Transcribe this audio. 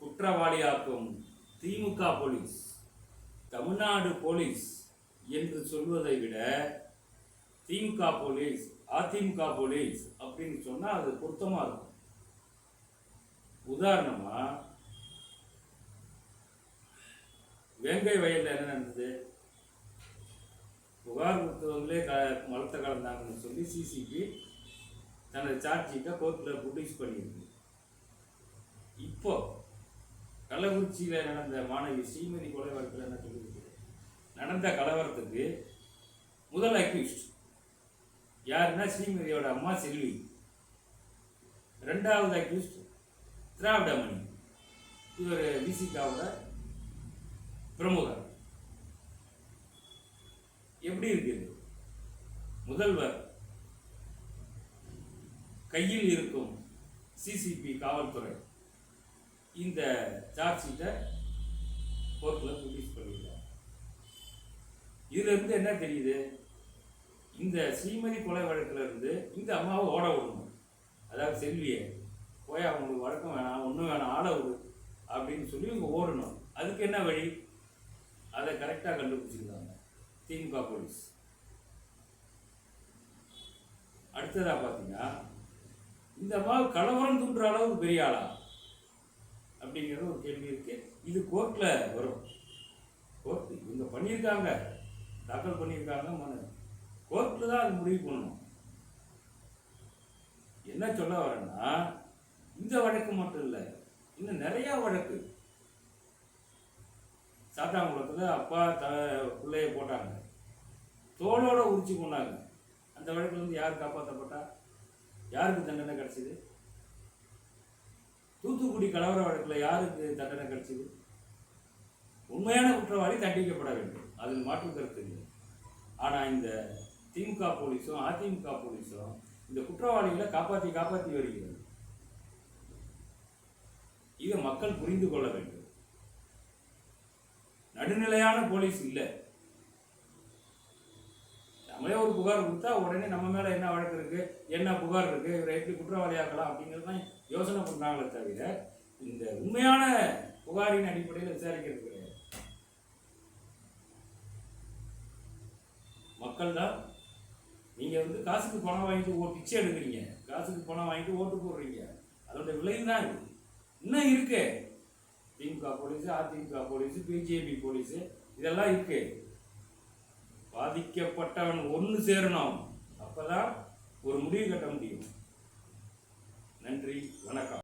குற்றவாளியாக்கும் DMK police Tamil Nadu police என்று சொல்வதை விட திமுக போலீஸ் அதிமுக போலீஸ் அப்படின்னு சொன்னால் அது பொருத்தமாக இருக்கும். உதாரணமாக வேங்கை வயலில் என்ன நடந்தது? புகார் கொடுத்தவங்களே க மலத்தை கலந்தாங்கன்னு சொல்லி சிசிபி தனது சார்ஜ்ஷீட்டை கோர்ட்டில் ப்ரொடியூஸ் பண்ணியிருக்கு. இப்போ கள்ளக்குறிச்சியில் நடந்த மாணவி ஸ்ரீமதி கொலை வழக்கில் என்ன சொல்லியிருக்கு நடந்த கலவரத்துக்கு முதல் அக்யூஸ்ட் யாருன்னா ஸ்ரீமதியோட அம்மா செல்வி. ரெண்டாவது அக்யூஸ்ட் திராவிடமணி இவர் விசிகாவோட பிரமுகர். எப்படி இருக்குது முதல்வர் கையில் இருக்கும் சிசிபி காவல்துறை இந்த சார்ஜ் ஷீட்டை கோர்ட்டில் ரிலீஸ் பண்ணியிருக்காங்க இதுலேருந்து என்ன தெரியுது? இந்த ஸ்ரீமதி கொலை வழக்குல இருந்து இந்த அம்மாவை ஓட விடணும். அதாவது செல்வியை போய் அவங்களுக்கு வழக்கம் வேணாம் ஒன்றும் வேணாம் ஆள விடு அப்படின்னு சொல்லி இவங்க ஓடணும். அதுக்கு என்ன வழி? அதை கரெக்டாக கண்டுபிடிச்சிருக்காங்க. திமுக போலீஸ். அடுத்ததாக பார்த்தீங்கன்னா இந்த அம்மாவை கலவரம் தூண்டுற அளவுக்கு பெரிய ஆளா? அப்படிங்கிற ஒரு கேள்வி இருக்கு. இது கோர்ட்டில் வரும். கோர்ட் இவங்க பண்ணியிருக்காங்க. தாக்கல் பண்ணியிருக்காங்க மனு. கோர்ட்டில் தான் அது முடிவு பண்ணணும். என்ன சொல்ல வரேன்னா இந்த வழக்கு மட்டும் இல்லை இன்னும் நிறைய வழக்கு. சாத்தாங்குளத்தில் அப்பா த பிள்ளைய போட்டாங்க. தோளோடு உரிச்சு கொண்டாங்க. அந்த வழக்குல வந்து யார் காப்பாற்றப்பட்டா யாருக்கு தண்டனை கிடைச்சிது? தூத்துக்குடி கலவர வழக்கில் யாருக்கு தண்டனை கிடைச்சிது? உண்மையான குற்றவாளி தண்டிக்கப்பட வேண்டும். அதில் மாற்று கருத்து இல்லை. ஆனால் இந்த திமுக போலீஸும் அதிமுக போலீஸும் இந்த குற்றவாளிகளை காப்பாற்றி காப்பாற்றி வருகிறது. இதை மக்கள் புரிந்து கொள்ள வேண்டும். நடுநிலையான போலீஸ் இல்லை. நம்மளே ஒரு புகார் கொடுத்தா உடனே நம்ம மேல என்ன வழக்கு இருக்கு? என்ன புகார் இருக்கு? இவரை எப்படி குற்றவாளி அப்படிங்கிறது தான் யோசனை பண்ணாங்களே தவிர இந்த உண்மையான புகாரின் அடிப்படையில் விசாரிக்கிறது கிடையாது. மக்கள் தான் நீங்க வந்து காசுக்கு பணம் வாங்கிட்டு ஓ பிச்சை எடுக்கிறீங்க. காசுக்கு பணம் வாங்கிட்டு ஓட்டு போடுறீங்க. அதோட விளைவு தான் இது. இன்னும் இருக்கு. DMK police AIADMK police BJP police இதெல்லாம் இருக்கு. பாதிக்கப்பட்டவன் ஒன்று சேரணும். அப்பதான் ஒரு முடிவு கட்ட முடியும். நன்றி வணக்கம்.